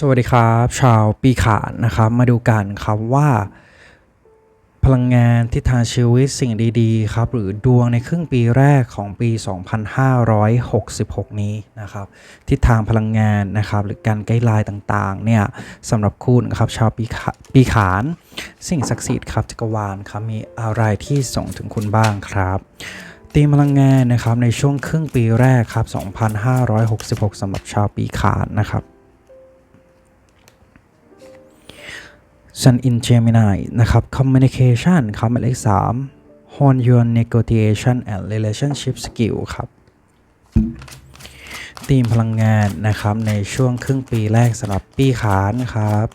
สวัสดีครับ ชาวปีขานนะครับ มาดูกันครับว่า พลังงานทิศทางชีวิตสิ่งดีๆครับหรือดวงในครึ่งปีแรกของปี 2566 นี้นะครับทิศทางพลังงานนะครับหรือการไกด์ไลน์ต่างๆเนี่ยสำหรับคุณครับชาวปีขาปีขาน สิ่งศักดิ์สิทธิ์ครับจักรวาลครับมีอะไรที่ส่งถึงคุณบ้างครับตีมพลังงานนะครับในช่วงครึ่งปีแรกครับ 2566สำหรับชาวปีขานนะครับ Sun in Gemini นะครับ Communication ครับหมายเลข3 Hone your negotiation and relationship skill ครับธีมพลังงานนะครับในช่วงครึ่งปีแรกสำหรับปีขานครับ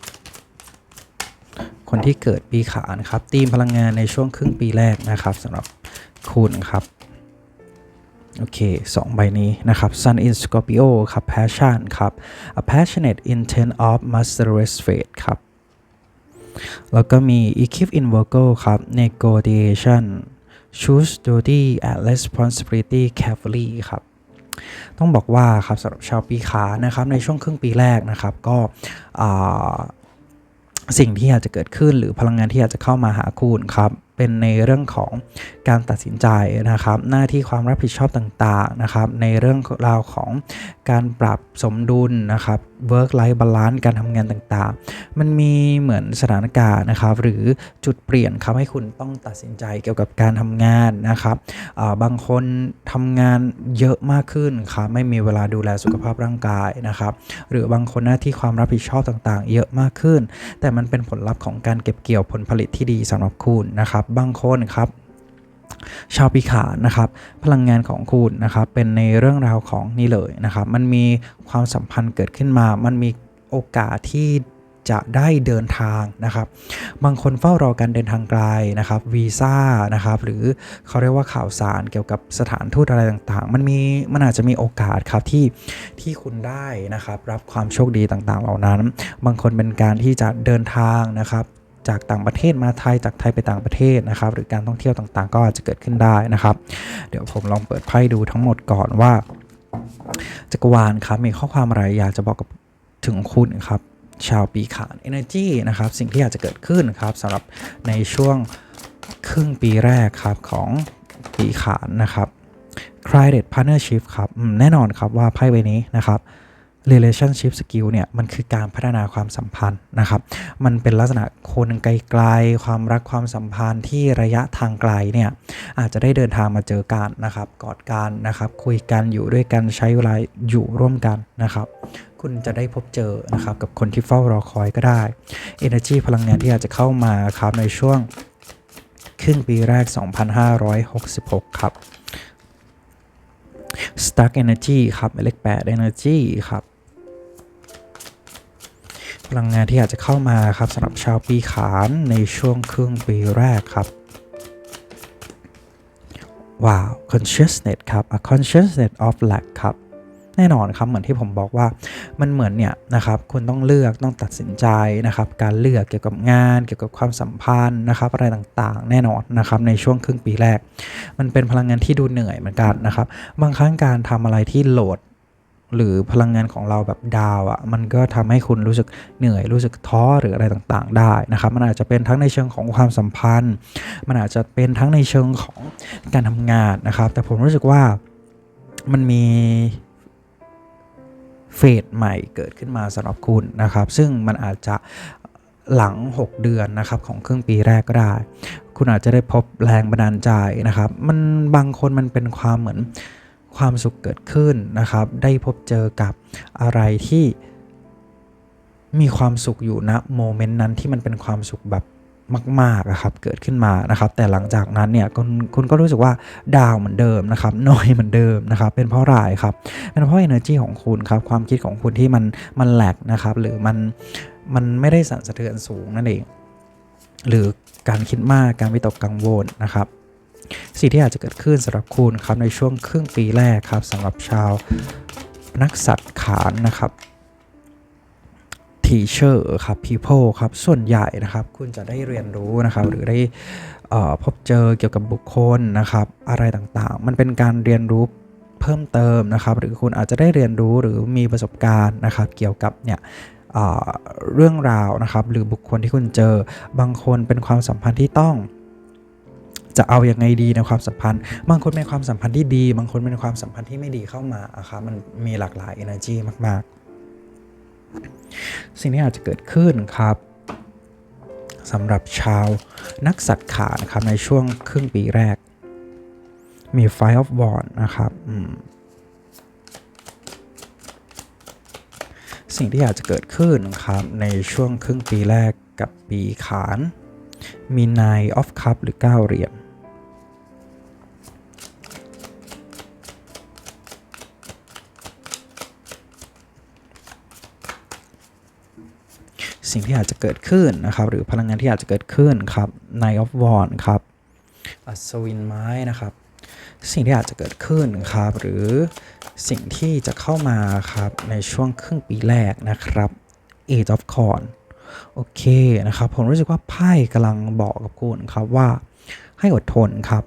คนที่เกิดปีขานครับธีมพลังงานในช่วงครึ่งปีแรกนะครับสำหรับคุณครับโอเคสองใบนี้นะครับ Sun in Scorpio ครับ Passion ครับ A passionate intent of master's fate ครับ แล้วก็มี equip in Virgo ครับ negotiation choose duty and responsibility carefully ครับต้องบอกว่าครับสำหรับชาวปีขานะครับในช่วงครึ่งปีแรกนะครับก็สิ่งที่อาจจะเกิดขึ้นหรือพลังงานที่อาจจะเข้ามาหาคุณครับ เป็นในเรื่องของการตัดสินใจนะครับ หน้าที่ความรับผิดชอบต่างๆนะครับ ในเรื่องราวของการปรับสมดุลนะครับ work life balance การทำงานต่างๆ มันมีเหมือนสถานการณ์นะครับ หรือจุดเปลี่ยนครับให้คุณต้องตัดสินใจเกี่ยวกับการทำงานนะครับาบางคนทำงานเยอะมากขึ้นครับไม่มีเวลาดูแลสุขภาพร่างกายนะครับ หรือบางคนหน้าที่ความรับผิดชอบต่างๆ เยอะมากขึ้น แต่มันเป็นผลลัพธ์ของการเก็บเกี่ยวผลผลิตที่ดีสำหรับคุณนะครับบางคนครับ ชาวปีขานนะครับ พลังงานของคุณนะครับ เป็นในเรื่องราวของนี่เลยนะครับ มันมีความสัมพันธ์เกิดขึ้นมา มันมีโอกาสที่จะได้เดินทางนะครับ บางคนเฝ้ารอการเดินทางไกลนะครับวีซ่านะครับ หรือเขาเรียกว่าข่าวสารเกี่ยวกับสถานทูตอะไรต่างๆ มันมีมันอาจจะมีโอกาสครับที่ที่คุณได้นะครับ รับความโชคดีต่างๆ เหล่านั้น บางคนเป็นการที่จะเดินทางนะครับ จากต่างประเทศมาไทยจากไทยไปต่างประเทศนะครับ หรือการท่องเที่ยวต่างๆ ก็อาจจะเกิดขึ้นได้นะครับ เดี๋ยวผมลองเปิดไพ่ดูทั้งหมดก่อนว่า จักรวาลครับมีข้อความอะไรอยากจะบอกกับถึงคุณครับชาวปีขาน Energy นะครับ สิ่งที่อาจจะเกิดขึ้นครับสำหรับในช่วงครึ่งปีแรกครับของปีขานนะครับ Credit Partnership ครับแน่นอนครับว่าไพ่ใบนี้นะครับ relationship skill เนี่ยมันคือการพัฒนาความสัมพันธ์นะครับ มันเป็นลักษณะคนไกลๆ ความรักความสัมพันธ์ที่ระยะทางไกลเนี่ยอาจจะได้เดินทางมาเจอกันนะครับ กอดกันนะครับ คุยกันอยู่ด้วยกันใช้เวลาอยู่ร่วมกันนะครับคุณจะได้พบเจอนะครับกับคนที่เฝ้ารอคอยก็ได้ energy พลังงานที่อาจจะเข้ามาครับในช่วงครึ่งปีแรก 2566 ครับ Stuck Energy ครับเลข8 Energy ครับ พลังงานที่อาจจะเข้ามาครับสำหรับชาวปีขานในช่วงครึ่งปีแรกครับว้าว consciousness ครับ a consciousness of lack ครับแน่นอนครับเหมือนที่ผมบอกว่ามันเหมือนเนี่ยนะครับคุณต้องเลือกต้องตัดสินใจนะครับ การเลือกเกี่ยวกับงาน เกี่ยวกับความสัมพันธ์นะครับ อะไรต่างๆ แน่นอนนะครับในช่วงครึ่งปีแรก มันเป็นพลังงานที่ดูเหนื่อยเหมือนกันนะครับ บางครั้งการทำอะไรที่โหลด หรือพลังงานของเราแบบดาวอะ่ะมันก็ทำให้คุณรู้สึกเหนื่อยรู้สึกท้อหรืออะไรต่างๆ ได้นะครับ มันอาจจะเป็นทั้งในเชิงของความสัมพันธ์ มันอาจจะเป็นทั้งในเชิงของการทำงานนะครับ แต่ผมรู้สึกว่ามันมีเฟสใหม่เกิดขึ้นมาสำหรับคุณนะครับ ซึ่งมันอาจจะหลัง 6 เดือนนะครับของครึ่งปีแรกก็ได้ คุณอาจจะได้พบแรงบันดาลใจนะครับ มันบางคนมันเป็นความเหมือน ความสุขเกิดขึ้นนะครับ ได้พบเจอกับอะไรที่มีความสุขอยู่ณโมเมนต์นั้นที่มันเป็นความสุขแบบมากๆอะครับเกิดขึ้นมานะครับ แต่หลังจากนั้นเนี่ยคุณคุณก็รู้สึกว่าดาวเหมือนเดิมนะครับน้อยเหมือนเดิมนะครับ เป็นเพราะอะไรครับเป็นเพราะ energy ของคุณครับความคิดของคุณที่มันมันแหลกนะครับหรือมันมันไม่ได้สั่นสะเทือนสูงนั่นเองหรือการคิดมากการวิตกกังวลนะครับ สิ่งที่อาจจะเกิดขึ้นสำหรับคุณครับในช่วงครึ่งปีแรกครับสำหรับชาวนักสัตว์ขานนะครับ teacher ครับ people ครับ ส่วนใหญ่นะครับ คุณจะได้เรียนรู้นะครับ หรือได้พบเจอเกี่ยวกับบุคคลนะครับ อะไรต่างๆ มันเป็นการเรียนรู้เพิ่มเติมนะครับ หรือคุณอาจจะได้เรียนรู้หรือมีประสบการณ์นะครับ เกี่ยวกับเนี่ยเรื่องราวนะครับ หรือบุคคลที่คุณเจอบางคนเป็นความสัมพันธ์ที่ต้อง จะเอาอยัางไงดีในความสัมพันธ์ บางคนเป็นความสัมพันธ์ที่ดี บางคนเป็นความสัมพันธ์ที่ไม่ดีเข้ามาอะครับมันมีหลากหลาย energy มาก ๆ สิ่งที่อาจจะเกิดขึ้นครับสำหรับชาวนักสัตว์ขานะครับในช่วงครึ่งปีแรก มี Five of w a n d นะครับสิ่งที่อาจจะเกิดขึ้นครับในช่วงครึ่งปีแรกกับปีขาน มี Nine of Cup หรือ 9 เหรียญ สิ่งที่อาจจะเกิดขึ้นนะครับ หรือพลังงานที่อาจจะเกิดขึ้นครับ Nine of Wands ครับอัศวินไม้นะครับ สิ่งที่อาจจะเกิดขึ้นครับ หรือสิ่งที่จะเข้ามาครับในช่วงครึ่งปีแรกนะครับ Age of c o r n โอเคนะครับ ผมรู้สึกว่าไพ่กำลังบอกกับคุณครับว่าให้อดทนครับ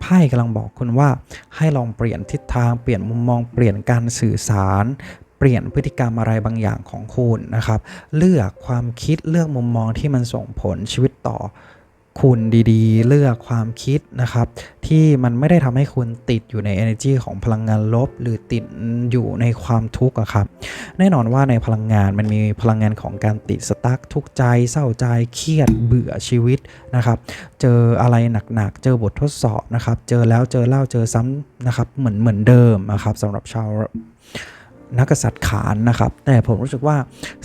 ไพ่กำลังบอกคุณว่าให้ลองเปลี่ยนทิศทางเปลี่ยนมุมมองเปลี่ยนการสื่อสาร เปลี่ยนพฤติกรรมอะไรบางอย่างของคุณนะครับ เลือกความคิดเลือกมุมมองที่มันส่งผลชีวิตต่อคุณดีๆ เลือกความคิดนะครับ ที่มันไม่ได้ทำให้คุณติดอยู่ใน energy ของพลังงานลบ หรือติดอยู่ในความทุกข์อะครับ แน่นอนว่าในพลังงานมันมีพลังงานของการติดสตั๊กทุกใจ เศร้าใจเครียดเบื่อชีวิตนะครับ เจออะไรหนักๆ เจอบททดสอบนะครับ เจอแล้วเจอเล่าเจอซ้ำนะครับ เหมือนเหมือนเดิมนะครับสำหรับชาว นักกษัตริย์ขานนะครับ แต่ผมรู้สึกว่า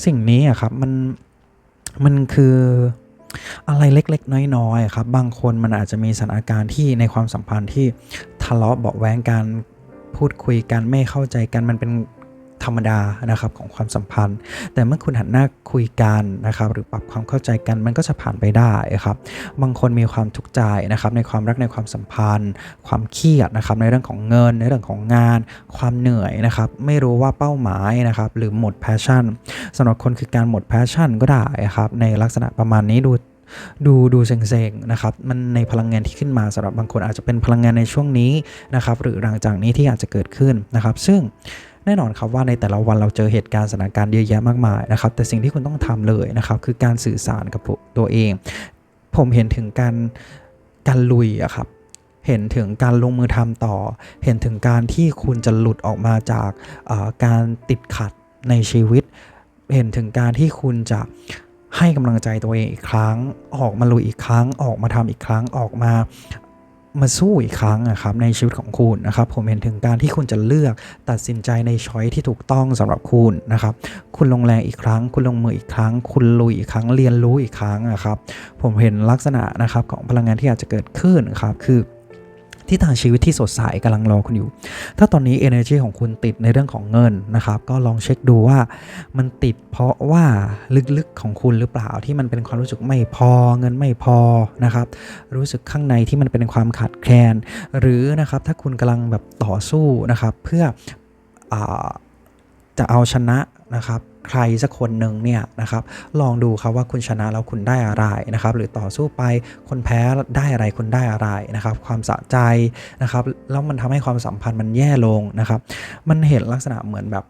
สิ่งนี้อะครับมันมันคืออะไรเล็กๆ น้อยๆครับ บางคนมันอาจจะมีสถานการณ์ที่ในความสัมพันธ์ที่ทะเลาะเบาะแว้งกันพูดคุยกันไม่เข้าใจกันมันเป็น ธรรมดานะครับของความสัมพันธ์ แต่เมื่อคุณหันหน้าคุยกันนะครับหรือปรับความเข้าใจกันมันก็จะผ่านไปได้ครับบางคนมีความทุกข์ใจนะครับในความรักในความสัมพันธ์ ความเครียดนะครับในเรื่องของเงิน ในเรื่องของงาน ความเหนื่อยนะครับไม่รู้ว่าเป้าหมายนะครับหรือหมดแพชชั่นสำหรับคนคือการหมดแพชชั่นก็ได้ครับในลักษณะประมาณนี้ดูดูดูเซ็งๆนะครับมันในพลังงานที่ขึ้นมาสำหรับบางคนอาจจะเป็นพลังงานในช่วงนี้นะครับหรือหลังจากนี้ที่อาจจะเกิดขึ้นนะครับ ซึ่ง แน่นอนครับว่าในแต่ละวันเราเจอเหตุการณ์สถานการณ์เยอะแยะมากมายนะครับ แต่สิ่งที่คุณต้องทำเลยนะครับ คือการสื่อสารกับตัวเอง ผมเห็นถึงการการลุยอะครับเห็นถึงการลงมือทำต่อ เห็นถึงการที่คุณจะหลุดออกมาจากการติดขัดในชีวิต เห็นถึงการที่คุณจะให้กำลังใจตัวเองอีกครั้ง ออกมาลุยอีกครั้ง ออกมาทำอีกครั้ง ออกมา มาสู้อีกครั้งนะครับในชีวิตของคุณนะครับ ผมเห็นถึงการที่คุณจะเลือกตัดสินใจในช้อยที่ถูกต้องสำหรับคุณนะครับ คุณลงแรงอีกครั้ง คุณลงมืออีกครั้ง คุณลุยอีกครั้งเรียนรู้อีกครั้งนะครับ ผมเห็นลักษณะนะครับของพลังงานที่อาจจะเกิดขึ้นครับคือ ที่ทางชีวิตที่สดใสกำลังรอคุณอยู่ ถ้าตอนนี้ energy ของคุณติดในเรื่องของเงินนะครับ ก็ลองเช็คดูว่ามันติดเพราะว่าลึกๆของคุณหรือเปล่าที่มันเป็นความรู้สึกไม่พอเงินไม่พอนะครับ รู้สึกข้างในที่มันเป็นความขาดแคลน หรือนะครับถ้าคุณกำลังแบบต่อสู้นะครับ เพื่ออจะเอาชนะ นะครับใครสักคนหนึ่งเนี่ยนะครับลองดูครับว่าคุณชนะแล้วคุณได้อะไรนะครับหรือต่อสู้ไปคนแพ้ได้อะไรคุณได้อะไรนะครับความสะใจนะครับแล้วมันทำให้ความสัมพันธ์มันแย่ลงนะครับมันเห็นลักษณะเหมือนแบบ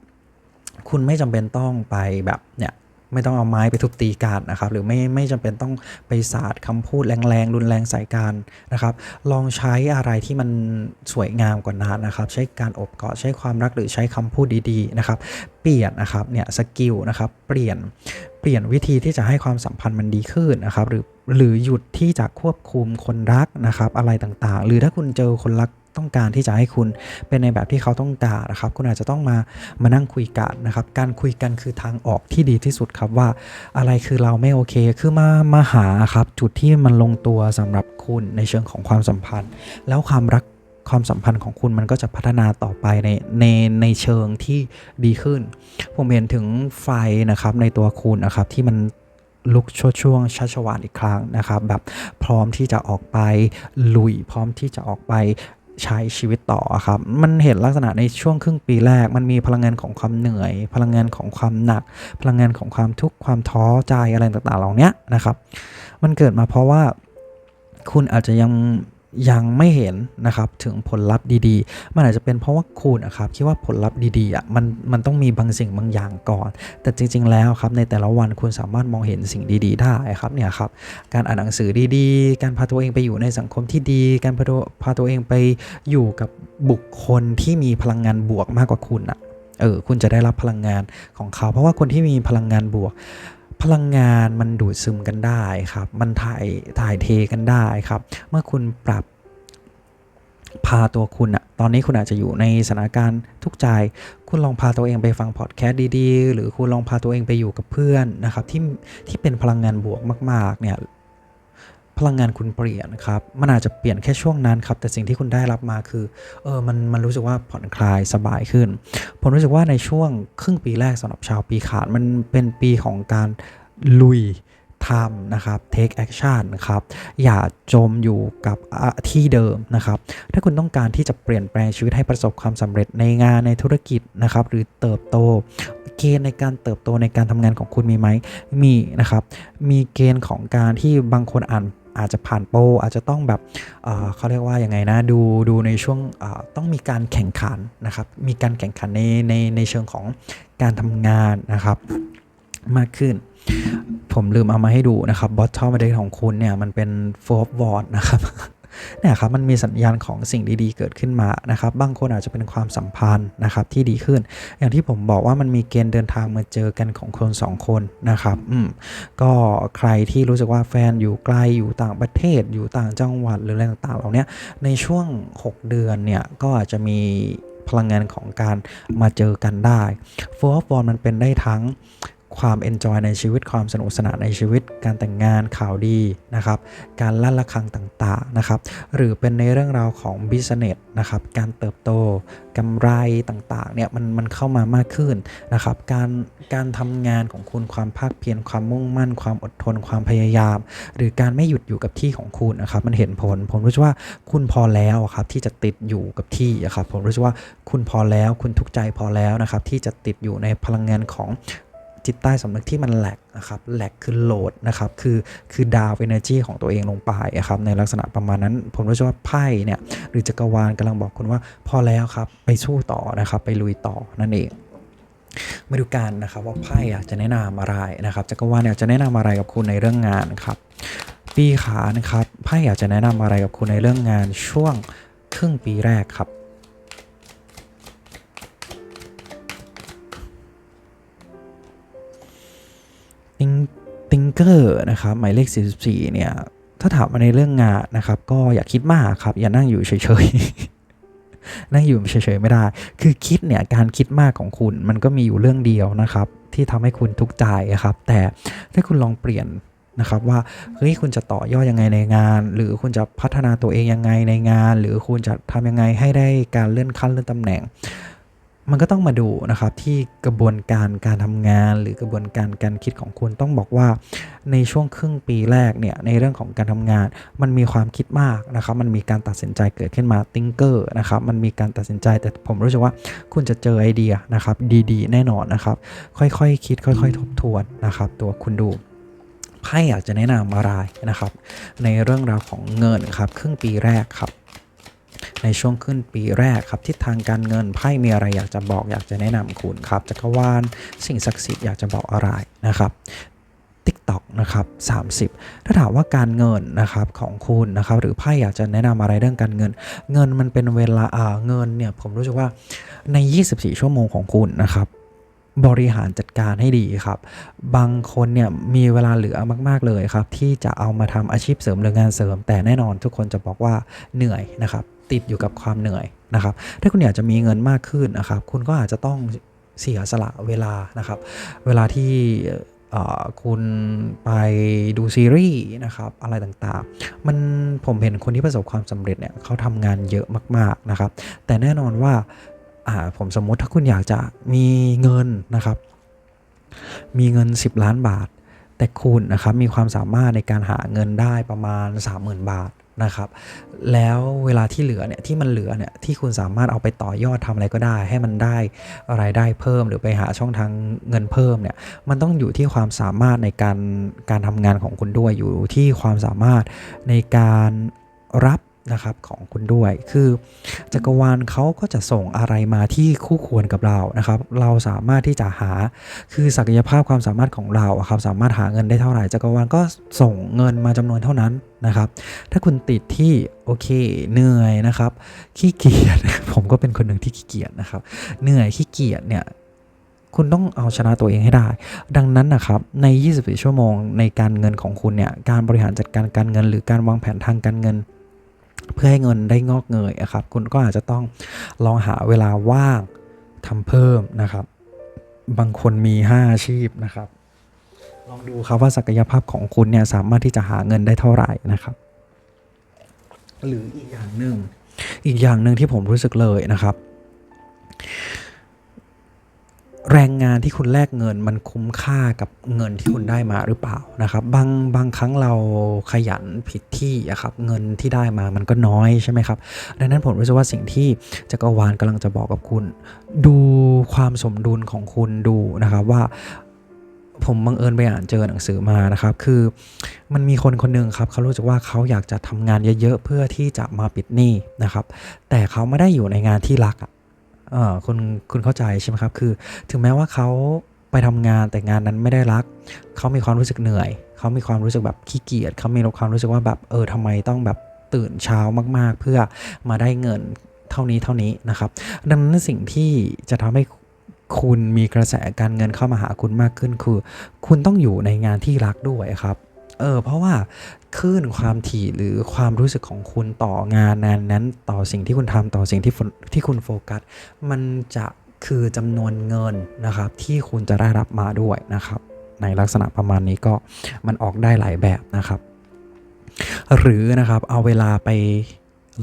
คุณไม่จำเป็นต้องไปแบบเนี่ย ไม่ต้องเอาไม้ไปทุบตีกันนะครับ หรือไม่ไม่จำเป็นต้องไปสาดคำพูดแรงๆรุนแรงใส่กันนะครับ ลองใช้อะไรที่มันสวยงามกว่านั้นนะครับ ใช้การอบกอดใช้ความรักหรือใช้คำพูดดีๆนะครับ เปลี่ยนนะครับเนี่ยสกิลนะครับเปลี่ยนเปลี่ยนวิธีที่จะให้ความสัมพันธ์มันดีขึ้นนะครับ หรือหรือหยุดที่จะควบคุมคนรักนะครับ อะไรต่างๆ หรือถ้าคุณเจอคนรัก ต้องการที่จะให้คุณเป็นในแบบที่เขาต้องการนะครับ คุณอาจจะต้องมามานั่งคุยกันนะครับ การคุยกันคือทางออกที่ดีที่สุดครับว่าอะไรคือเราไม่โอเค คือมามาหาครับจุดที่มันลงตัวสำหรับคุณในเชิงของความสัมพันธ์ แล้วความรักความสัมพันธ์ของคุณมันก็จะพัฒนาต่อไปในในในเชิงที่ดีขึ้น ผมเห็นถึงไฟนะครับในตัวคุณนะครับที่มันลุกช่วช่วงชัชวานอีกครั้งนะครับ แบบพร้อมที่จะออกไปลุยพร้อมที่จะออกไป ใช้ชีวิตต่อครับ มันเห็นลักษณะในช่วงครึ่งปีแรก มันมีพลังงานของความเหนื่อย พลังงานของความหนัก พลังงานของความทุกข์ความท้อใจอะไรต่างๆเหล่านี้นะครับ มันเกิดมาเพราะว่าคุณอาจจะยัง ยังไม่เห็นนะครับถึงผลลัพธ์ดีๆ มันอาจจะเป็นเพราะว่าคุณนะครับคิดว่าผลลัพธ์ดีๆอะมันมันต้องมีบางสิ่งบางอย่างก่อน แต่จริง ๆ แล้วครับในแต่ละวันคุณสามารถมองเห็นสิ่งดี ๆ ได้ครับเนี่ยครับการอ่านหนังสือดีๆ การพาตัวเองไปอยู่ในสังคมที่ดี การพาตัวพาตัวเองไปอยู่กับบุคคลที่มีพลังงานบวกมากกว่าคุณอะเออคุณจะได้รับพลังงานของเขา เพราะว่าคนที่มีพลังงานบวก พลังงานมันดูดซึมกันได้ครับ มันถ่ายถ่ายเทกันได้ครับ เมื่อคุณปรับพาตัวคุณอะตอนนี้คุณอาจจะอยู่ในสถานการณ์ทุกข์ใจ คุณลองพาตัวเองไปฟังพอดแคสต์ดีๆ หรือคุณลองพาตัวเองไปอยู่กับเพื่อนนะครับที่ที่เป็นพลังงานบวกมาก ๆ เนี่ย พลังงานคุณเปลี่ยนครับ มันอาจจะเปลี่ยนแค่ช่วงนั้นครับ แต่สิ่งที่คุณได้รับมาคือ เออ มัน มันรู้สึกว่าผ่อนคลายสบายขึ้น ผมรู้สึกว่าในช่วงครึ่งปีแรกสำหรับชาวปีขานมันเป็นปีของการลุยทำนะครับ take action นะครับ อย่าจมอยู่กับที่เดิมนะครับ ถ้าคุณต้องการที่จะเปลี่ยนแปลงชีวิตให้ประสบความสำเร็จในงานในธุรกิจนะครับ หรือเติบโต เกณฑ์ในการเติบโตในการทำงานของคุณมีไหม มีนะครับ มีเกณฑ์ของการที่บางคนอ่าน อาจจะผ่านโปรอาจจะต้องแบบเเขาเรียกว่ายังไงนะดูดูในช่วงต้องมีการแข่งขันนะครับ มีการแข่งขันในในในเชิงของการทำงานนะครับมากขึ้น ผมลืมเอามาให้ดูนะครับบอททอมเด็กของคุณเนี่ย มันเป็น four of wands นะครับ เนี่ยครับมันมีสัญญาณของสิ่งดีๆ เกิดขึ้นมานะครับบางคนอาจจะเป็นความสัมพันธ์นะครับที่ดีขึ้น อย่างที่ผมบอกว่ามันมีเกณฑ์เดินทางมาเจอกันของคนสองคนนะครับอืมก็ใครที่รู้สึกว่าแฟนอยู่ไกลอยู่ต่างประเทศ อยู่ต่างจังหวัดหรืออะไรต่างๆเหล่านี้ในช่วง 6 เดือนเนี่ยก็อาจจะมีพลังงานของการมาเจอกันได้ Four of Wands มันเป็นได้ทั้ง ความ enjoy ในชีวิตความสนุกสนานในชีวิต การแต่งงานข่าวดีนะครับ การลั่นระฆังต่างๆนะครับ หรือเป็นในเรื่องราวของ business นะครับ การเติบโตกำไรต่างๆเนี่ยมันมันเข้ามามากขึ้นนะครับ การการทำงานของคุณความภาคเพียรความมุ่งมั่น ความอดทน ความพยายาม หรือการไม่หยุดอยู่กับที่ของคุณนะครับ มันเห็นผล ผมรู้สึกว่าคุณพอแล้วครับที่จะติดอยู่กับที่อะครับ ผมรู้สึกว่าคุณพอแล้วคุณทุกใจพอแล้วนะครับ ที่จะติดอยู่ในพลังงานของ จิตใต้สำนึกที่มันแหลกนะครับแหลกคือโหลดนะครับคือคือดาวเอเนอร์จีของตัวเองลงไปอะครับในลักษณะประมาณนั้น ผมรู้สึกว่าไพ่เนี่ยหรือจักรวาลกำลังบอกคุณว่าพอแล้วครับไปสู้ต่อนะครับไปลุยต่อนั่นเองมาดูกันนะครับว่าไพ่จะแนะนำอะไรนะครับจักรวาลจะแนะนำอะไรกับคุณในเรื่องงานครับปีขานะครับไพ่อยากจะแนะนำอะไรกับคุณในเรื่องงานช่วงครึ่งปีแรกครับ เกอร์นะครับหมายเลข 44 เนี่ย ถ้าถามมาในเรื่องงานนะครับ ก็อย่าคิดมากครับ อย่านั่งอยู่เฉยๆ นั่งอยู่เฉยๆไม่ได้ คือคิดเนี่ยการคิดมากของคุณมันก็มีอยู่เรื่องเดียวนะครับ ที่ทำให้คุณทุกข์ใจครับ แต่ถ้าคุณลองเปลี่ยนนะครับว่าเฮ้ยคุณจะต่อยอดยังไงในงาน หรือคุณจะพัฒนาตัวเองยังไงในงาน หรือคุณจะทำยังไงให้ได้การเลื่อนขั้นเลื่อนตำแหน่ง มันก็ต้องมาดูนะครับที่กระบวนการการทำงาน หรือกระบวนการการคิดของคุณต้องบอกว่า ในช่วงครึ่งปีแรกเนี่ยในเรื่องของการทำงาน มันมีความคิดมากนะครับมันมีการตัดสินใจเกิดขึ้นมาติงเกอร์นะครับมันมีการตัดสินใจแต่ผมรู้สึกว่าคุณจะเจอไอเดียนะครับดีๆ แน่นอนนะครับ ค่อยๆคคิดค่อย ๆ ทบทวนนะครับ ตัวคุณดูไพ่อยากจะแนะนำอะไรนะครับ ในเรื่องราวของเงินครับครึ่งปีแรกครับ ในช่วงขึ้นปีแรกครับทิศทางการเงินไพ่มีอะไรอยากจะบอกอยากจะแนะนำคุณครับจักรวาลสิ่งศักดิ์สิทธิ์อยากจะบอกอะไรนะครับ TikTok นะครับ30 ถ้าถามว่าการเงินนะครับของคุณนะครับหรือไพ่อยากจะแนะนำอะไรเรื่องการเงิน เงินมันเป็นเวลาเงินเนี่ยผมรู้สึกว่าใน 24 ชั่วโมงของคุณนะครับบริหารจัดการให้ดีครับ บางคนเนี่ยมีเวลาเหลือมาก ๆ เลยครับ ที่จะเอามาทำอาชีพเสริมหรืองานเสริม แต่แน่นอนทุกคนจะบอกว่าเหนื่อยนะครับ ติดอยู่กับความเหนื่อยนะครับ ถ้าคุณอยากจะมีเงินมากขึ้นนะครับ คุณก็อาจจะต้องเสียสละเวลานะครับ เวลาที่คุณไปดูซีรีส์นะครับอะไรต่างๆ มันผมเห็นคนที่ประสบความสำเร็จเนี่ยเขาทำงานเยอะมากๆนะครับ แต่แน่นอนว่าผมสมมติถ้าคุณอยากจะมีเงินนะครับ มีเงิน 10 ล้านบาท แต่คุณนะครับมีความสามารถในการหาเงินได้ประมาณ 30,000 บาท นะครับ แล้วเวลาที่เหลือเนี่ยที่มันเหลือเนี่ยที่คุณสามารถเอาไปต่อยอดทำอะไรก็ได้ ให้มันได้รายได้เพิ่มหรือไปหาช่องทางเงินเพิ่มเนี่ยมันต้องอยู่ที่ความสามารถในการการทำงานของคุณด้วยอยู่ที่ความสามารถในการรับ นะครับของคุณด้วย คือจักรวาลเขาก็จะส่งอะไรมาที่คู่ควรกับเรานะครับ เราสามารถที่จะหาคือศักยภาพความสามารถของเราครับสามารถหาเงินได้เท่าไหร่จักรวาลก็ส่งเงินมาจำนวนเท่านั้นนะครับ ถ้าคุณติดที่โอเคเหนื่อยนะครับ ขี้เกียจผมก็เป็นคนหนึ่งที่ขี้เกียจนะครับ เหนื่อยขี้เกียจเนี่ยคุณต้องเอาชนะตัวเองให้ได้ ดังนั้นนะครับ ใน 24 ชั่วโมงในการเงินของคุณเนี่ย การบริหารจัดการการเงิน หรือการวางแผนทางการเงิน เพื่อให้เงินได้งอกเงยนะครับ คุณก็อาจจะต้องลองหาเวลาว่างทำเพิ่มนะครับ บางคนมี 5 อาชีพนะครับ ลองดูครับว่าศักยภาพของคุณเนี่ยสามารถที่จะหาเงินได้เท่าไหร่นะครับ หรืออีกอย่างหนึ่งอีกอย่างหนึ่งที่ผมรู้สึกเลยนะครับ แรงงานที่คุณแลกเงินมันคุ้มค่ากับเงินที่คุณได้มาหรือเปล่านะครับบางบางครั้งเราขยันผิดที่อะครับเงินที่ได้มามันก็น้อยใช่ไหมครับดังนั้นผมรู้สึกว่าสิ่งที่จักรวาลกำลังจะบอกกับคุณ ดูความสมดุลของคุณดูนะครับว่าผมบังเอิญไปอ่านเจอหนังสือมานะครับ คือมันมีคนคนหนึ่งครับเขารู้สึกว่าเขาอยากจะทำงานเยอะๆเพื่อที่จะมาปิดหนี้นะครับ แต่เขาไม่ได้อยู่ในงานที่รักอะ เออคุณคุณเข้าใจใช่ไหมครับ คือ ถึงแม้ว่าเขาไปทำงานแต่งานนั้นไม่ได้รัก เขามีความรู้สึกเหนื่อย เขามีความรู้สึกแบบขี้เกียจเขามีความรู้สึกว่าแบบเออทำไมต้องแบบตื่นเช้ามาก ๆ เพื่อมาได้เงินเท่านี้เท่านี้นะครับ ดังนั้นสิ่งที่จะทำให้คุณมีกระแสการเงินเข้ามาหาคุณมากขึ้นคือ คุณต้องอยู่ในงานที่รักด้วยครับ เออเพราะว่าคลื่นความถี่หรือความรู้สึกของคุณต่องานนานนั้นต่อสิ่งที่คุณทำต่อสิ่งที่ที่คุณโฟกัส มันจะคือจำนวนเงินนะครับ ที่คุณจะได้รับมาด้วยนะครับ ในลักษณะประมาณนี้ก็มันออกได้หลายแบบนะครับ หรือนะครับเอาเวลาไป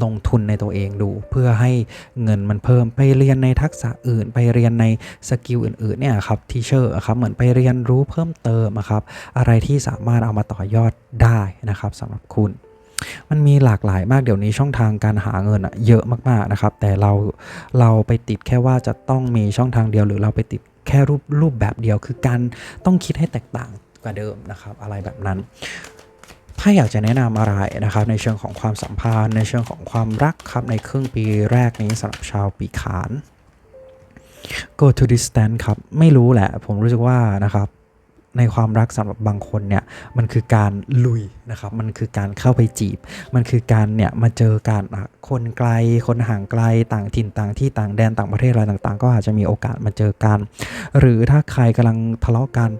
ลงทุนในตัวเองดู เพื่อให้เงินมันเพิ่มไปเรียนในทักษะอื่น ไปเรียนในสกิลอื่นๆเนี่ยครับทีเชอร์ครับเหมือนไปเรียนรู้เพิ่มเติมครับอะไรที่สามารถเอามาต่อยอดได้นะครับสำหรับคุณมันมีหลากหลายมากเดี๋ยวนี้ช่องทางการหาเงินเยอะมากๆนะครับ แต่เราเราไปติดแค่ว่าจะต้องมีช่องทางเดียวหรือเราไปติดแค่รูปรูปแบบเดียว คือการต้องคิดให้แตกต่างกว่าเดิมนะครับ อะไรแบบนั้น ถ้าอยากจะแนะนำอะไรนะครับในเชิงของความสัมพันธ์ ในเชิงของความรักครับในครึ่งปีแรกนี้สำหรับชาวปีขาน go to distance ครับ ไม่รู้แหละ ผมรู้สึกว่านะครับ ในความรักสำหรับบางคนเนี่ยมันคือการลุยนะครับมันคือการเข้าไปจีบ มันคือการเนี่ยมาเจอกันอะคนไกล คนห่างไกลต่างถิ่นต่างที่ต่างแดนต่างประเทศอะไรต่างๆ ก็อาจจะมีโอกาสมาเจอกัน หรือถ้าใครกำลังทะเลาะกัน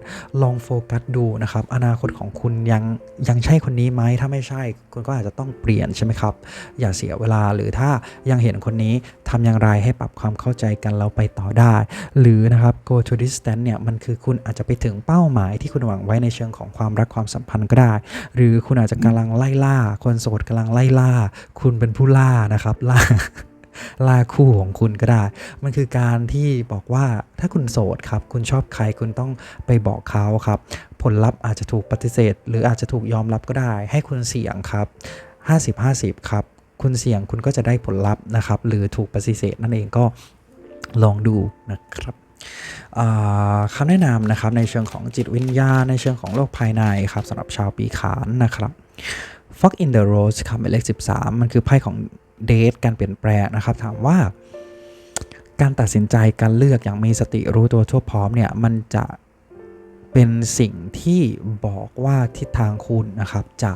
ลองโฟกัสดูนะครับอนาคตของคุณยังยังใช่คนนี้ไหมถ้าไม่ใช่คุณก็อาจจะต้องเปลี่ยนใช่ไหมครับอย่าเสียเวลาหรือถ้ายังเห็นคนนี้ทำอย่างไรให้ปรับความเข้าใจกันเราไปต่อได้ หรือนะครับ go to distance เนี่ยมันคือคุณอาจจะไปถึงเป้าหมายที่คุณหวังไว้ในเชิงของความรักความสัมพันธ์ก็ได้ หรือคุณอาจจะกำลังไล่ล่า คนโสดกำลังไล่ล่า คุณเป็นผู้ล่านะครับล่าล่าคู่ของคุณก็ได้ มันคือการที่บอกว่าถ้าคุณโสดครับ คุณชอบใครคุณต้องไปบอกเขาครับ ผลลัพธ์อาจจะถูกปฏิเสธ หรืออาจจะถูกยอมรับก็ได้ ให้คุณเสี่ยงครับ 50 50 ครับ คุณเสี่ยงคุณก็จะได้ผลลัพธ์นะครับ หรือถูกปฏิเสธนั่นเองก็ลองดูนะครับ คำแนะนำนะครับในเชิงของจิตวิญญาณในเชิงของโลกภายในครับสำหรับชาวปีขานนะครับ Fog in the Rose ครับหมายเลข 13 มันคือไพ่ของเดทการเปลี่ยนแปลงนะครับ ถามว่า การตัดสินใจการเลือกอย่างมีสติรู้ตัวทั่วพร้อมเนี่ย มันจะเป็นสิ่งที่บอกว่าทิศทางคุณนะครับจะ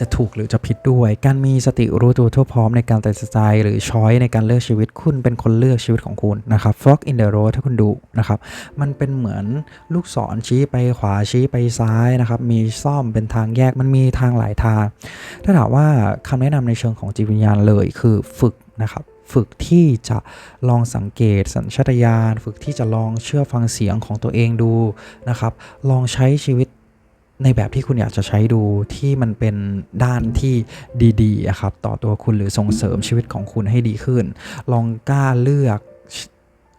จะถูกหรือจะผิดด้วย การมีสติรู้ตัวทั่วพร้อมในการตัดสินใจหรือช้อยในการเลือกชีวิตคุณเป็นคนเลือกชีวิตของคุณนะครับ Fog in the Road ถ้าคุณดูนะครับ มันเป็นเหมือนลูกศรชี้ไปขวาชี้ไปซ้ายนะครับ มีซ่อมเป็นทางแยกมันมีทางหลายทาง ถ้าถามว่าคำแนะนำในเชิงของจิตวิญญาณเลยคือฝึกนะครับฝึกที่จะลองสังเกตสัญชาตญาณ ฝึกที่จะลองเชื่อฟังเสียงของตัวเองดูนะครับ ลองใช้ชีวิต ในแบบที่คุณอยากจะใช้ดูที่มันเป็นด้านที่ดีๆครับต่อตัวคุณหรือส่งเสริมชีวิตของคุณให้ดีขึ้น ลองกล้าเลือก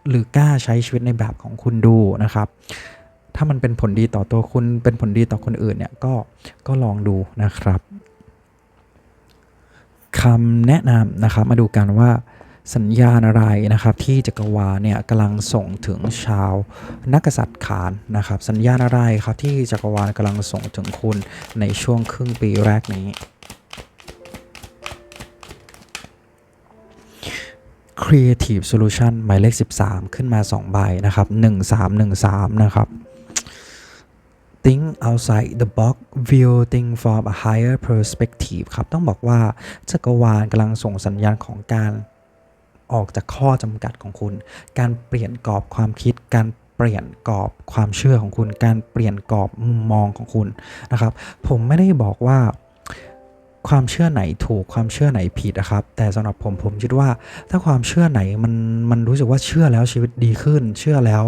หรือกล้าใช้ชีวิตในแบบของคุณดูนะครับ ถ้ามันเป็นผลดีต่อตัวคุณเป็นผลดีต่อคนอื่นเนี่ยก็ก็ลองดูนะครับคำแนะนำนะครับมาดูกันว่า สัญญาณอะไรนะครับที่จักรวาลเนี่ยกำลังส่งถึงชาวนักษัตริย์ขานนะครับ สัญญาณอะไรครับที่จักรวาลกำลังส่งถึงคุณในช่วงครึ่งปีแรกนี้ Creative Solution หมายเลข 13 ขึ้นมา 2 ใบนะครับ 1313 นะครับ Think outside the box viewing from a higher perspective ครับ ต้องบอกว่าจักรวาลกำลังส่งสัญญาณของการ ออกจากข้อจำกัดของคุณ การเปลี่ยนกรอบความคิด การเปลี่ยนกรอบความเชื่อของคุณ การเปลี่ยนกรอบมุมมองของคุณนะครับ ผมไม่ได้บอกว่าความเชื่อไหนถูกความเชื่อไหนผิดนะครับ แต่สำหรับผมผมคิดว่า ถ้าความเชื่อไหนมันมันรู้สึกว่าเชื่อแล้วชีวิตดีขึ้น เชื่อแล้ว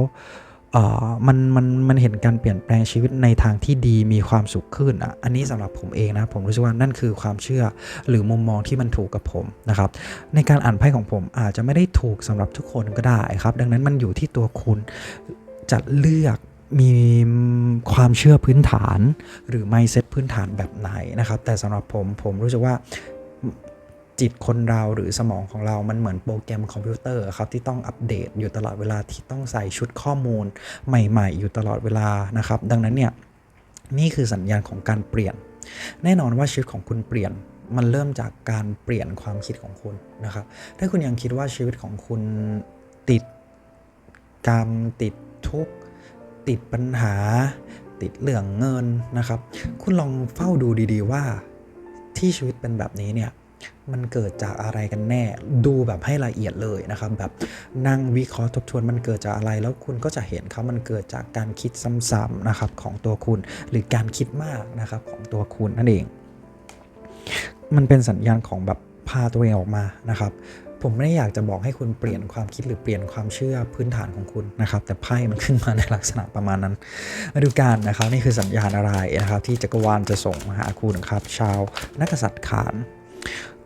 เออมันมันมันเห็นการเปลี่ยนแปลงชีวิตในทางที่ดีมีความสุขขึ้นอะอันนี้สำหรับผมเองนะผมรู้สึกว่านั่นคือความเชื่อหรือมุมมองที่มันถูกกับผมนะครับ ในการอ่านไพ่ของผมอาจจะไม่ได้ถูกสำหรับทุกคนก็ได้ครับ ดังนั้นมันอยู่ที่ตัวคุณจะเลือกมีความเชื่อพื้นฐาน หรือ mindset พื้นฐานแบบไหนนะครับ แต่สำหรับผมผมรู้สึกว่า จิตคนเราหรือสมองของเรามันเหมือนโปรแกรมคอมพิวเตอร์ครับที่ต้องอัปเดตอยู่ตลอดเวลาที่ต้องใส่ชุดข้อมูลใหม่ๆ อยู่ตลอดเวลานะครับ ดังนั้นเนี่ยนี่คือสัญญาณของการเปลี่ยน แน่นอนว่าชีวิตของคุณเปลี่ยนมันเริ่มจากการเปลี่ยนความคิดของคุณนะครับ ถ้าคุณยังคิดว่าชีวิตของคุณติดกรรมติดทุกข์ติดปัญหา ติดเรื่องเงินนะครับ คุณลองเฝ้าดูดีๆว่าที่ชีวิตเป็นแบบนี้เนี่ย มันเกิดจากอะไรกันแน่ ดูแบบให้ละเอียดเลยนะครับ แบบนั่งวิเคราะห์ทบทวนมันเกิดจากอะไร แล้วคุณก็จะเห็นครับมันเกิดจากการคิดซ้ำๆนะครับของตัวคุณ หรือการคิดมากนะครับของตัวคุณนั่นเอง มันเป็นสัญญาณของแบบพาตัวเองออกมานะครับผมไม่ได้อยากจะบอกให้คุณเปลี่ยนความคิดหรือเปลี่ยนความเชื่อพื้นฐานของคุณนะครับ แต่ไพ่มันขึ้นมาในลักษณะประมาณนั้นมาดูกันนะครับนี่คือสัญญาณอะไรนะครับ ที่จักรวาลจะส่งมาหาคุณครับ ชาวนักกษัตริย์ขาน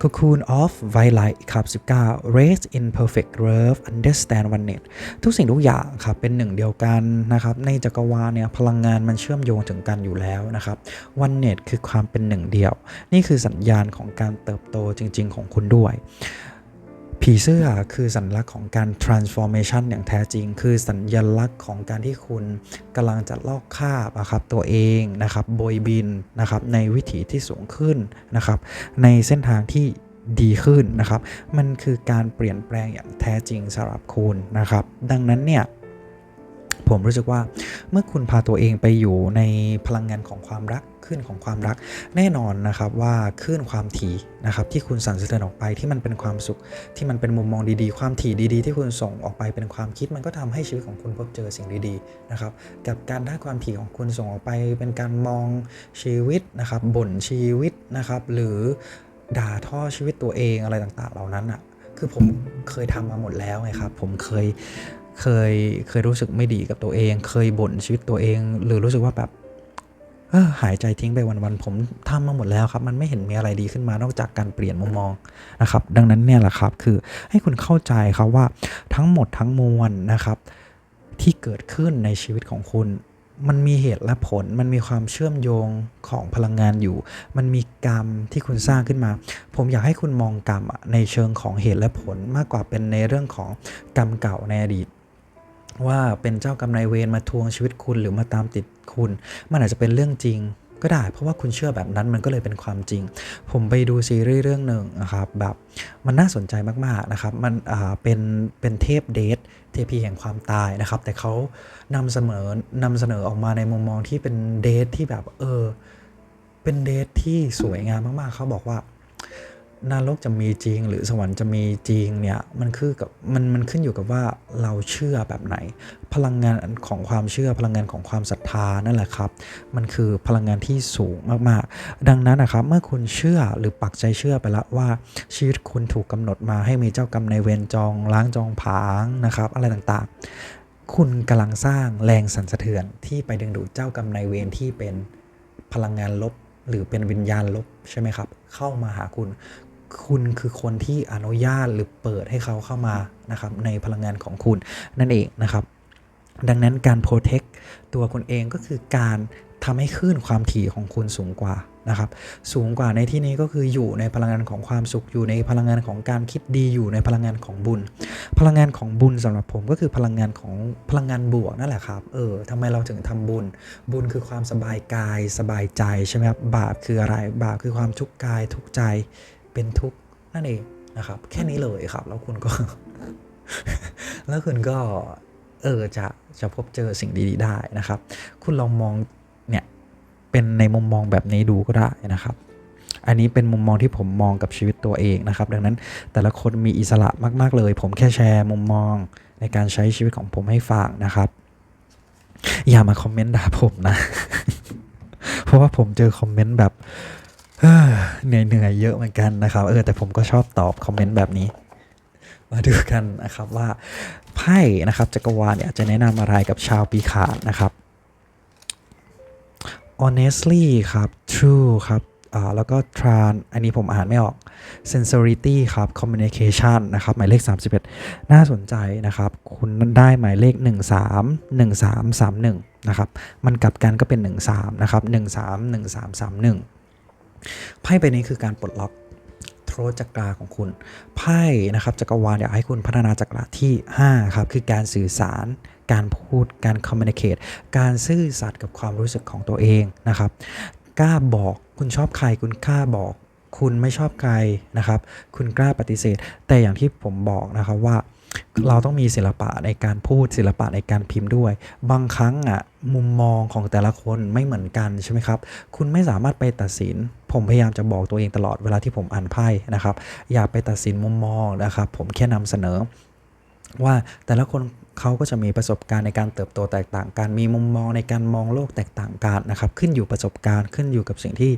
Cocoon of Violet ครับ19 Raise in perfect love understand one net ทุกสิ่งทุกอย่างครับเป็นหนึ่งเดียวกันนะครับ ในจักรวาลเนี่ยพลังงานมันเชื่อมโยงถึงกันอยู่แล้วนะครับ one net คือความเป็นหนึ่งเดียว นี่คือสัญญาณของการเติบโตจริง ๆ ของคุณด้วย ผีเสื้อคือสัญลักษณ์ของการ transformation อย่างแท้จริง คือสัญญลักษณ์ของการที่คุณกำลังจะลอกคราบอะครับตัวเองนะครับโบยบินนะครับในวิถีที่สูงขึ้นนะครับในเส้นทางที่ดีขึ้นนะครับ มันคือการเปลี่ยนแปลงอย่างแท้จริงสำหรับคุณนะครับ ดังนั้นเนี่ย ผมรู้สึกว่าเมื่อคุณพาตัวเองไปอยู่ในพลังงานของความรักขึ้นของความรักแน่นอนนะครับว่าคลื่นความถี่นะครับที่คุณสั่นสะเทือนออกไปที่มันเป็นความสุข ที่มันเป็นมุมมองดีๆ ความถี่ดีๆ ที่คุณส่งออกไปเป็นความคิดมันก็ทำให้ชีวิตของคุณพบเจอสิ่งดีๆนะครับกับการได้ความถี่ของคุณส่งออกไป เป็นการมองชีวิตนะครับบ่นชีวิตนะครับหรือด่าท่อชีวิตตัวเองอะไรต่างๆ เหล่านั้นอะคือผมเคยทำมาหมดแล้วไงครับผมเคย เคยเคยรู้สึกไม่ดีกับตัวเอง เคยบ่นชีวิตตัวเอง หรือรู้สึกว่าแบบเออหายใจทิ้งไปวันๆผมทำมาหมดแล้วครับ มันไม่เห็นมีอะไรดีขึ้นมานอกจากการเปลี่ยนมุมมองนะครับ ดังนั้นเนี่ยแหละครับคือให้คุณเข้าใจครับว่าทั้งหมดทั้งมวลนะครับ ที่เกิดขึ้นในชีวิตของคุณ มันมีเหตุและผล มันมีความเชื่อมโยงของพลังงานอยู่ มันมีกรรมที่คุณสร้างขึ้นมา ผมอยากให้คุณมองกรรมในเชิงของเหตุและผลมากกว่าเป็นในเรื่องของกรรมเก่าในอดีต ว่าเป็นเจ้ากรรมนายเวรมาทวงชีวิตคุณหรือมาตามติดคุณ มันอาจจะเป็นเรื่องจริงก็ได้ เพราะว่าคุณเชื่อแบบนั้นมันก็เลยเป็นความจริง ผมไปดูซีรีส์เรื่องหนึ่งนะครับแบบมันน่าสนใจมากๆนะครับ มันอ่าเป็นเป็นเทพเดทเทพีแห่งความตายนะครับ แต่เขานำเสนอนำเสนอออกมาในมุมมองที่เป็นเดทที่แบบเออเป็นเดทที่สวยงามมากๆ เขาบอกว่า นรกจะมีจริง หรือสวรรค์จะมีจริงเนี่ยมันคือกับมันมันขึ้นอยู่กับว่าเราเชื่อแบบไหน พลังงานของความเชื่อพลังงานของความศรัทธานั่นแหละครับ มันคือพลังงานที่สูงมากๆ ดังนั้นนะครับเมื่อคุณเชื่อหรือปักใจเชื่อไปแล้วว่าชีวิตคุณถูกกำหนดมาให้มีเจ้ากรรมในเวรจองล้างจองผางนะครับอะไรต่างๆ คุณกำลังสร้างแรงสั่นสะเทือนที่ไปดึงดูดเจ้ากรรมในเวรที่เป็นพลังงานลบหรือเป็นวิญญาณลบใช่ไหมครับ เข้ามาหาคุณ คุณคือคนที่อนุญาตหรือเปิดให้เขาเข้ามานะครับในพลังงานของคุณนั่นเองนะครับ ดังนั้นการโปรเทคตัวคุณเองก็คือการทำให้คลื่นความถี่ของคุณสูงกว่านะครับ สูงกว่าในที่นี้ก็คืออยู่ในพลังงานของความสุขอยู่ในพลังงานของการคิดดีอยู่ในพลังงานของบุญ พลังงานของบุญสำหรับผมก็คือพลังงานของพลังงานบวกนั่นแหละครับ เออทำไมเราถึงทำบุญ บุญคือความสบายกายสบายใจใช่ไหมครับ บาปคืออะไร บาปคือความทุกข์กายทุกข์ใจ เป็นทุกข์นั่นเองนะครับ แค่นี้เลยครับ แล้วคุณก็ แล้วคุณก็ เออจะจะพบเจอสิ่งดีๆได้นะครับ คุณลองมองเนี่ยเป็นในมุมมองแบบนี้ดูก็ได้นะครับอันนี้เป็นมุมมองที่ผมมองกับชีวิตตัวเองนะครับ ดังนั้นแต่ละคนมีอิสระมาก ๆ เลย ผมแค่แชร์มุมมองในการใช้ชีวิตของผมให้ฟังนะครับ อย่ามาคอมเมนต์ด่าผมนะ เพราะว่าผมเจอคอมเมนต์แบบ เฮ้อเหนื่อยๆเยอะเหมือนกันนะครับ เออแต่ผมก็ชอบตอบคอมเมนต์แบบนี้ มาดูกันนะครับว่าไพ่นะครับจักรวาลเนี่ยจะแนะนำอะไรกับชาวปีขานนะครับ honestly ครับ true ครับอ่าแล้วก็ tran อันนี้ผมอ่านไม่ออก sensority ครับ communication นะครับ หมายเลข 31 น่าสนใจนะครับ คุณได้หมายเลข 13 1331 นะครับ มันกลับกันก็เป็น 13 นะครับ 13 1331 ไพ่ใบนี้คือการปลดล็อกโทรจักราของคุณ ไพ่นะครับจักรวาลอยากให้คุณพัฒนาจักราที่ 5 ครับ คือการสื่อสาร การพูดการ communicate การซื่อสัตย์กับความรู้สึกของตัวเองนะครับกล้าบอกคุณชอบใครคุณกล้าบอก คุณไม่ชอบใครนะครับ คุณกล้าปฏิเสธ แต่อย่างที่ผมบอกนะครับว่า เราต้องมีศิลปะในการพูดศิลปะในการพิมพ์ด้วย บางครั้งอะมุมมองของแต่ละคนไม่เหมือนกันใช่ไหมครับ คุณไม่สามารถไปตัดสิน ผมพยายามจะบอกตัวเองตลอดเวลาที่ผมอ่านไพ่นะครับ อย่าไปตัดสินมุมมองนะครับ ผมแค่นำเสนอ ว่าแต่ละคนเขาก็จะมีประสบการณ์ในการเติบโตแตกต่างกัน มีมุมมองในการมองโลกแตกต่างกันนะครับ ขึ้นอยู่ประสบการณ์ขึ้นอยู่กับสิ่งที่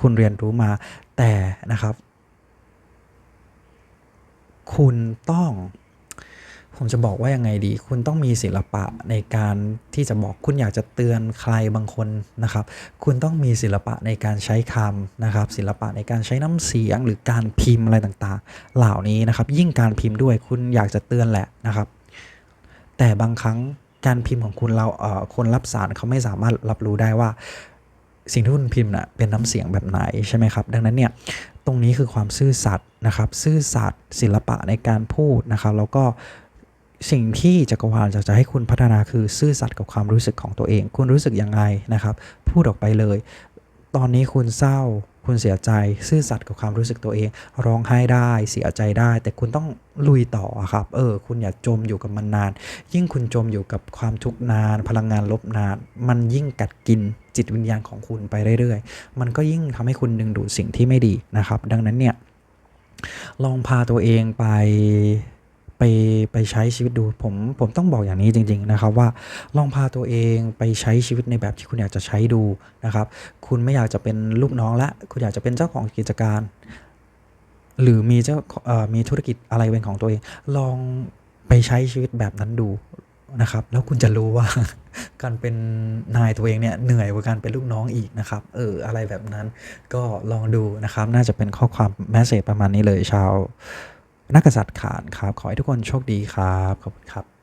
คุณเรียนรู้มาแต่นะครับ คุณต้อง ผมจะบอกว่ายังไงดี คุณต้องมีศิลปะในการที่จะบอกคุณอยากจะเตือนใครบางคนนะครับ คุณต้องมีศิลปะในการใช้คำนะครับ ศิลปะในการใช้น้ำเสียงหรือการพิมพ์อะไรต่างๆ เหล่านี้นะครับ ยิ่งการพิมพ์ด้วยคุณอยากจะเตือนแหละนะครับ แต่บางครั้งการพิมพ์ของคุณเราเอ่อคนรับสารเขาไม่สามารถรับรู้ได้ว่า สิ่งที่คุณพิมพ์น่ะเป็นน้ำเสียงแบบไหนใช่ไหมครับ ดังนั้นเนี่ยตรงนี้คือความซื่อสัตย์นะครับ ซื่อสัตย์ศิลปะในการพูดนะครับ แล้วก็ สิ่งที่จักรวาลจะจะให้คุณพัฒนาคือซื่อสัตย์กับความรู้สึกของตัวเอง คุณรู้สึกยังไงนะครับ พูดออกไปเลย ตอนนี้คุณเศร้า คุณเสียใจ ซื่อสัตย์กับความรู้สึกตัวเอง ร้องไห้ได้ เสียใจได้ แต่คุณต้องลุยต่อครับ เออ คุณอย่าจมอยู่กับมันนาน ยิ่งคุณจมอยู่กับความทุกข์นาน พลังงานลบนาน มันยิ่งกัดกินจิตวิญญาณของคุณไปเรื่อยๆ มันก็ยิ่งทำให้คุณดึงดูดสิ่งที่ไม่ดีนะครับ ดังนั้นเนี่ย ลองพาตัวเองไป ไปไปใช้ชีวิตดูผมผมต้องบอกอย่างนี้จริง ๆ นะครับว่าลองพาตัวเองไปใช้ชีวิตในแบบที่คุณอยากจะใช้ดูนะครับ คุณไม่อยากจะเป็นลูกน้องละคุณอยากจะเป็นเจ้าของกิจการ หรือมีเจ้ามีธุรกิจอะไรเป็นของตัวเอง ลองไปใช้ชีวิตแบบนั้นดูนะครับ แล้วคุณจะรู้ว่าการเป็นนายตัวเองเนี่ยเหนื่อยกว่าการเป็นลูกน้องอีกนะครับ เอออะไรแบบนั้นก็ลองดูนะครับ น่าจะเป็นข้อความแมสเซจประมาณนี้เลยชาว นักกษัตริย์ขานครับ ขอให้ทุกคนโชคดีครับ ขอบคุณครับ